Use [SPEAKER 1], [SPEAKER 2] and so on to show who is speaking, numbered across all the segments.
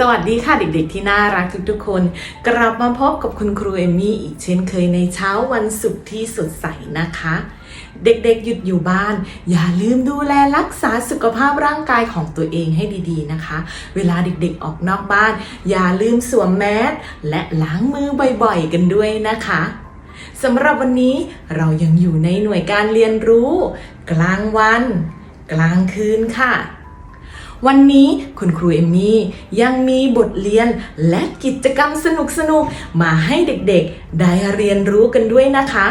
[SPEAKER 1] สวัสดีค่ะเด็กๆที่น่ารักทุกๆคน กลับมาพบกับคุณครูเอมมี่อีกเช่นเคยในเช้าวันศุกร์ที่สดใสนะคะ เด็กๆหยุดอยู่บ้าน อย่าลืมดูแลรักษาสุขภาพร่างกายของตัวเองให้ดีๆนะคะ เวลาเด็กๆออกนอกบ้าน อย่าลืมสวมแมสและล้างมือบ่อยๆกันด้วยนะคะสำหรับวันนี้เรายังอยู่ในหน่วยการเรียนรู้ กลางวัน กลางคืนค่ะ วันนี้คุณครูเอมมี่ยังมีบทเรียนและกิจกรรมสนุกๆมาให้เด็กๆ ได้เรียนรู้กันด้วยนะคะ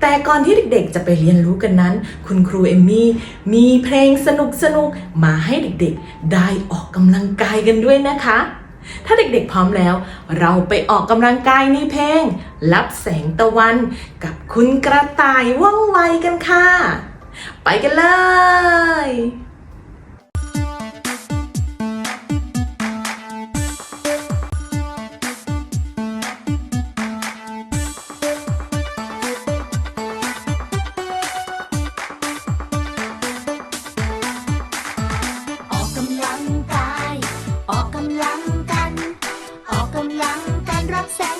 [SPEAKER 1] แต่ก่อนที่เด็กๆ จะไปเรียนรู้กันนั้น คุณครูเอมมี่มีเพลงสนุกๆมาให้เด็กๆ ได้ออกกำลังกายกันด้วยนะคะ ถ้าเด็กๆพร้อมแล้ว เราไปออกกำลังกายในเพลงรับแสงตะวันกับคุณกระต่ายว่องไวกันค่ะ ไปกันเลย
[SPEAKER 2] กำลังการรับแสง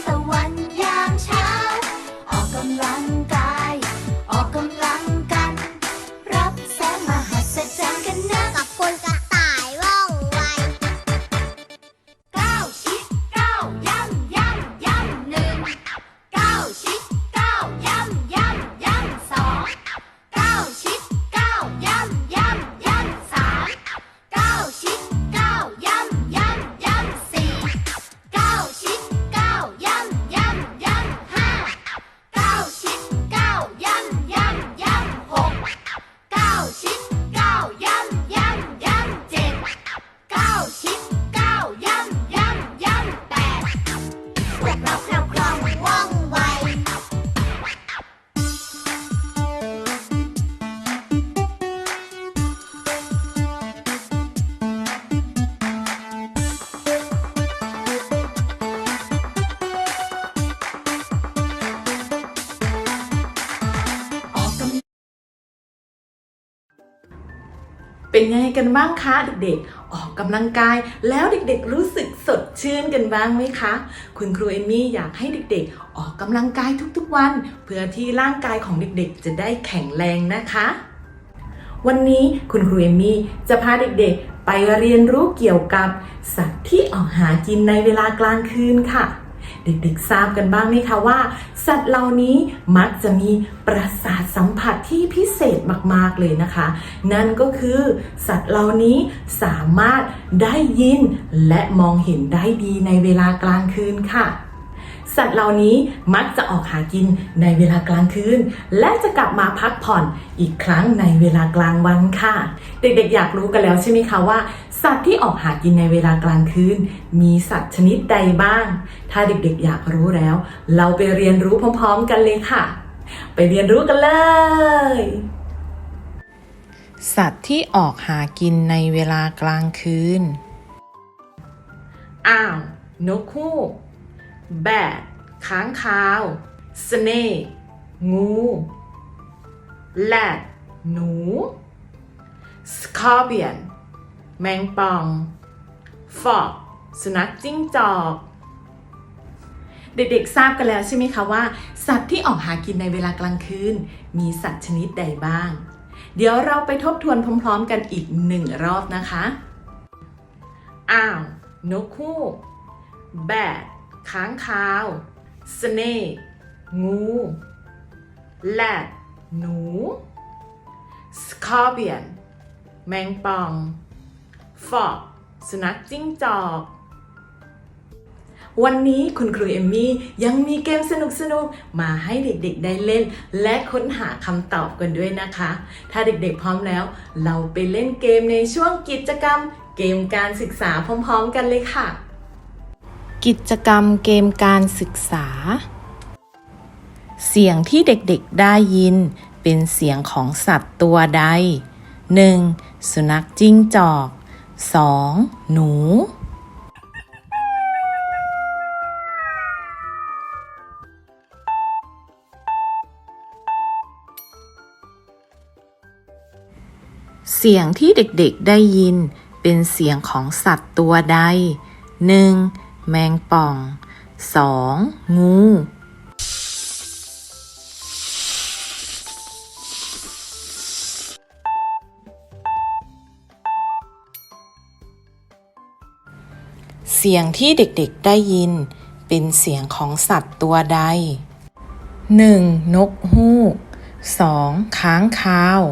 [SPEAKER 2] เป็
[SPEAKER 1] นไงกันบ้างคะเด็กๆ ออกกำลังกายแล้วเด็กๆรู้สึกสดชื่นกันบ้างไหมคะ คุณครูเอมี่อยากให้เด็กๆ ออกกำลังกายทุกๆวัน เพื่อที่ร่างกายของเด็กๆ จะได้แข็งแรงนะคะ วันนี้คุณครูเอมมี่จะพาเด็กๆ ไปเรียนรู้เกี่ยวกับสัตว์ที่ออกหากินในเวลากลางคืนค่ะ เด็กๆทราบกันบ้างไหมคะว่า สัตว์เหล่านี้มักจะมีประสาทสัมผัสที่พิเศษมากๆเลยนะคะ นั่นก็คือสัตว์เหล่านี้สามารถได้ยินและมองเห็นได้ดีในเวลากลางคืนค่ะ สัตว์เหล่านี้มักจะออกหากินในเวลากลางคืน และจะกลับมาพักผ่อนอีกครั้งในเวลากลางวันค่ะ เด็กๆ อยากรู้กันแล้วใช่ไหมคะว่า สัตว์ที่ออกหากินในเวลากลางคืน มีสัตว์ชนิดใดบ้าง ถ้าเด็กๆ อยากรู้แล้ว เราไปเรียนรู้พร้อมๆ กันเลยค่ะ ไปเรียนรู้กันเลย
[SPEAKER 3] สัตว์ที่ออกหากินในเวลากลางคืน
[SPEAKER 1] อ้าว นกฮู กแบดค้างคาวสเนกงูแรดหนูสคอร์เบียนแมงป่องฟอกสุนัขจิ้งจอกเด็กๆ ทราบกันแล้วใช่ไหมคะว่า สัตว์ที่ออกหากินในเวลากลางคืน มีสัตว์ชนิดใดบ้าง เดี๋ยวเราไปทบทวนพร้อมๆ กันอีกหนึ่งรอบนะคะ อ้าว นกฮูกแบด ค้างคาวสเนกงูแรดหนูสคอร์เบียนแมงป่องฟอกสุนัขจิ้งจอก วันนี้คุณครูเอมมี่ยังมีเกมสนุกๆมาให้เด็กๆได้เล่น และค้นหาคำตอบกันด้วยนะคะ ถ้าเด็กๆพร้อมแล้ว เราไปเล่นเกมในช่วงกิจกรรม เกมการศึกษาพร้อม ๆ กันเลยค่ะ
[SPEAKER 3] กิจกรรมเกมการศึกษา เสียงที่เด็กๆได้ยินเป็นเสียงของสัตว์ตัวใด 1. สุนัขจิ้งจอก 2. หนู เสียงที่เด็กๆได้ยินเป็นเสียงของสัตว์ตัวใด 1. แมงป่อง 2. งู เสียงที่เด็กๆได้ยิน เป็นเสียงของสัตว์ตัวใด 1. นกฮูก 2. ค้างคาว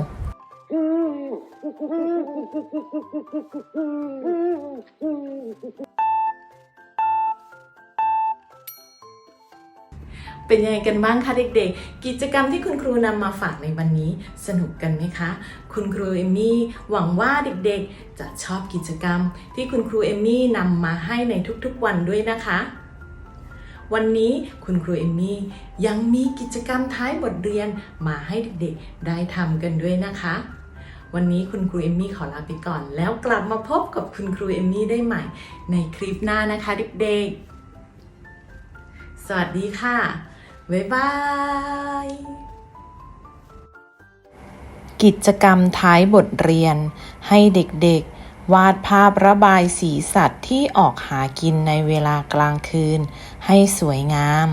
[SPEAKER 1] เป็นยังไงกันบ้างคะเด็กๆ กิจกรรมที่คุณครูนำมาฝากในวันนี้สนุกกันไหมคะ คุณครูเอมมี่หวังว่าเด็กๆ จะชอบกิจกรรมที่คุณครูเอมมี่นำมาให้ในทุกๆวันด้วยนะคะ วันนี้คุณครูเอมมี่ยังมีกิจกรรมท้ายบทเรียนมาให้เด็กๆ ได้ทำกันด้วยนะคะ วันนี้คุณครูเอมมี่ขอลาไปก่อน แล้วกลับมาพบกับคุณครูเอมมี่ได้ใหม่ ในคลิปหน้านะคะเด็กๆ สวัสดีค่ะ บ๊ายบาย
[SPEAKER 3] กิจกรรมท้ายบทเรียน ให้เด็กๆ วาดภาพระบายสีสัตว์ที่ออกหากินในเวลากลางคืน ให้สวยงาม